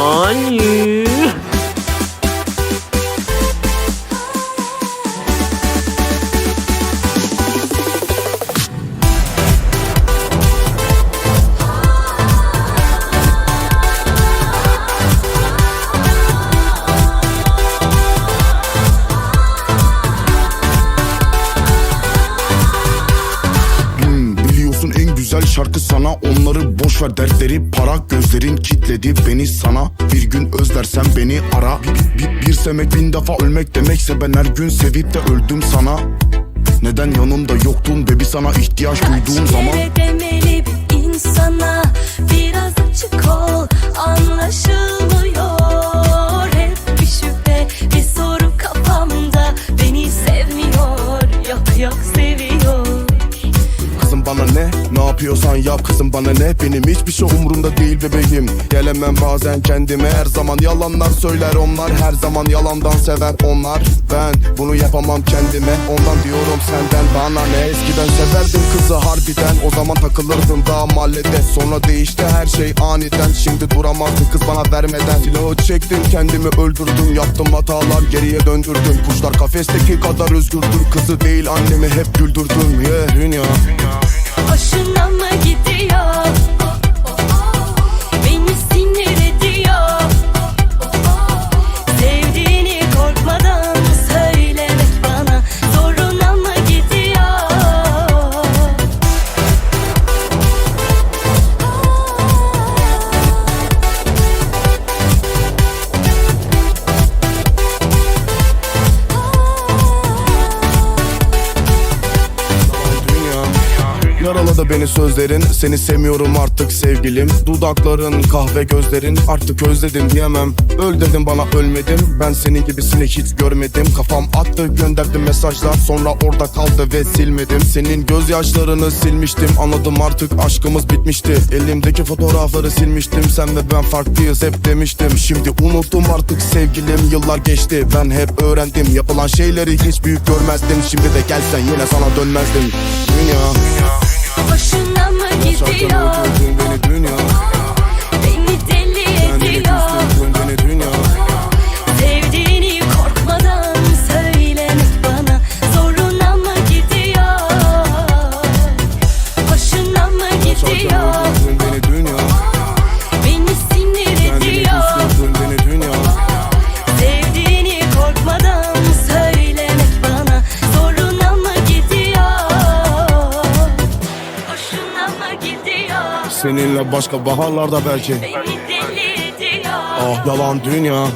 男女。Onları boş ver dertleri. Para gözlerin kitledi beni sana. Bir gün özlersen beni ara. Bir, bir, bir sevmek bin defa ölmek demekse Ben her gün sevip de öldüm sana. Neden yanımda yoktun bebi sana ihtiyaç duyduğum Kaç zaman? kere demeli bir insana yapıyorsan yap kızım bana ne? Benim hiçbir şey umurumda değil bebeğim. Gelemem bazen kendime her zaman yalanlar söyler onlar. Her zaman yalandan sever onlar. Ben bunu yapamam kendime Ondan diyorum senden. Bana ne? Eskiden severdim kızı harbiden. O zaman takılırdım daha mahallede. Sonra değişti her şey aniden. Şimdi duramazdı kız bana vermeden. Silahı çektim kendimi öldürdüm. Yaptım hatalar geriye döndürdüm. Kuşlar kafesteki kadar özgürdür. Kızı değil annemi hep güldürdüm. Yeah dünya 是那么 Yaraladı beni sözlerin. Seni sevmiyorum artık sevgilim. Dudakların kahve gözlerin. Artık özledim diyemem. Öl dedim bana ölmedim. Ben senin gibisini hiç görmedim. Kafam attı gönderdim mesajlar. Sonra orada kaldı ve silmedim. Senin gözyaşlarını silmiştim. Anladım artık aşkımız bitmişti. Elimdeki fotoğrafları silmiştim. Sen ve ben farklıyız hep demiştim. Şimdi unuttum artık sevgilim. Yıllar geçti. Ben hep öğrendim. Yapılan şeyleri hiç büyük görmezdim. Şimdi de gelsen yine sana dönmezdim. Dünya. Hoşuna mı Seninle başka baharlarda belki. Ah yalan dünya